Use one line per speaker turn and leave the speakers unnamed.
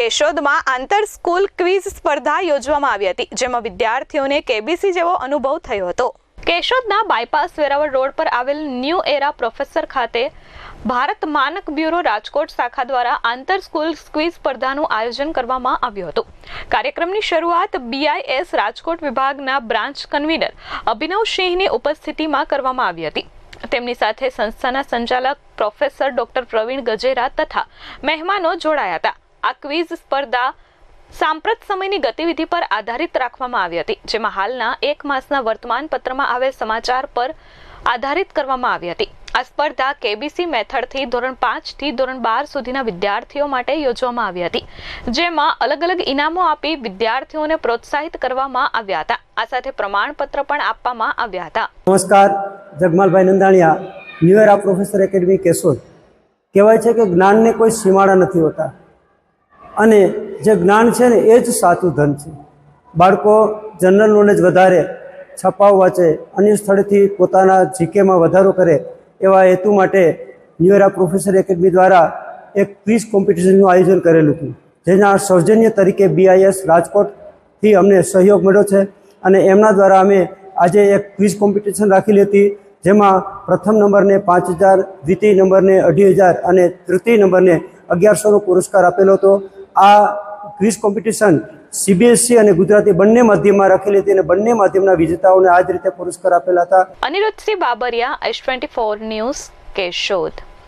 કેશોદમાં આંતર school quiz સ્પર્ધા યોજવામાં આવી હતી, જેમાં વિદ્યાર્થીઓને કેબીસી જેવો અનુભવ થયો હતો. કેશોદના બાયપાસ વેરાવળ રોડ પર આવેલ ન્યૂ એરા પ્રોફેસર ખાતે ભારત માનક બ્યુરો રાજકોટ શાખા દ્વારા આંતર સ્કૂલ ક્વિઝ સ્પર્ધાનું આયોજન કરવામાં આવ્યું હતું. કાર્યક્રમની શરૂઆત બીઆઈએસ રાજકોટ વિભાગના બ્રાન્ચ કન્વીનર અભિનવ સિંહની ઉપસ્થિતિમાં કરવામાં આવી હતી. તેમની સાથે સંસ્થાના સંચાલક પ્રોફેસર ડોક્ટર પ્રવીણ ગજેરા તથા મહેમાનો જોડાયા હતા. આ ક્વિઝ સ્પર્ધા સાંપ્રત સમયની ગતિવિધિ પર આધારિત રાખવામાં આવી હતી, જેમાં હાલના એક માસના વર્તમાન પત્રમાં આવેલ સમાચાર પર આધારિત કરવામાં આવી હતી. આ સ્પર્ધા કેબીસી મેથડથી ધોરણ પાંચથી ધોરણ બાર સુધીના વિદ્યાર્થીઓ માટે યોજવામાં આવી હતી, જેમાં અલગ અલગ ઇનામો આપી વિદ્યાર્થીઓને પ્રોત્સાહિત કરવામાં આવ્યા હતા. આ સાથે પ્રમાણપત્ર પણ આપવામાં આવ્યા હતા.
નમસ્કાર, Jagmalbhai Nandaniya new era professor academy Keshod. કહેવાય છે કે જ્ઞાનને કોઈ સીમાડા નથી હોતા. અને જે જ્ઞાન છે ને, એ જ સાચું ધન છે. બાળકો જનરલ નોલેજ વધારે, છપાવ વાંચે, અન્ય સ્થળેથી પોતાના જીકેમાં વધારો કરે, એવા હેતુ માટે ન્યુરા પ્રોફેસર એકેડમી દ્વારા એક ક્વિઝ કોમ્પિટિશનનું આયોજન કરેલું હતું. જેના સૌજન્ય તરીકે બીઆઈએસ રાજકોટથી અમને સહયોગ મળ્યો છે અને એમના દ્વારા અમે આજે એક ક્વિઝ કોમ્પિટિશન રાખેલી હતી જેમાં પ્રથમ નંબરને પાંચ હજાર, દ્વિતીય નંબરને અઢી હજાર અને તૃતીય નંબરને અગિયારસોનો પુરસ્કાર આપેલો હતો. આ ક્વિઝ કોમ્પિટિશન સીબીએસસી અને ગુજરાતી બંને માધ્યમમાં રાખેલી હતી અને બંને માધ્યમના વિજેતાઓને આ જ રીતે પુરસ્કાર આપેલા હતા.
Aniruddhsinh Babariya S twenty four news Keshod.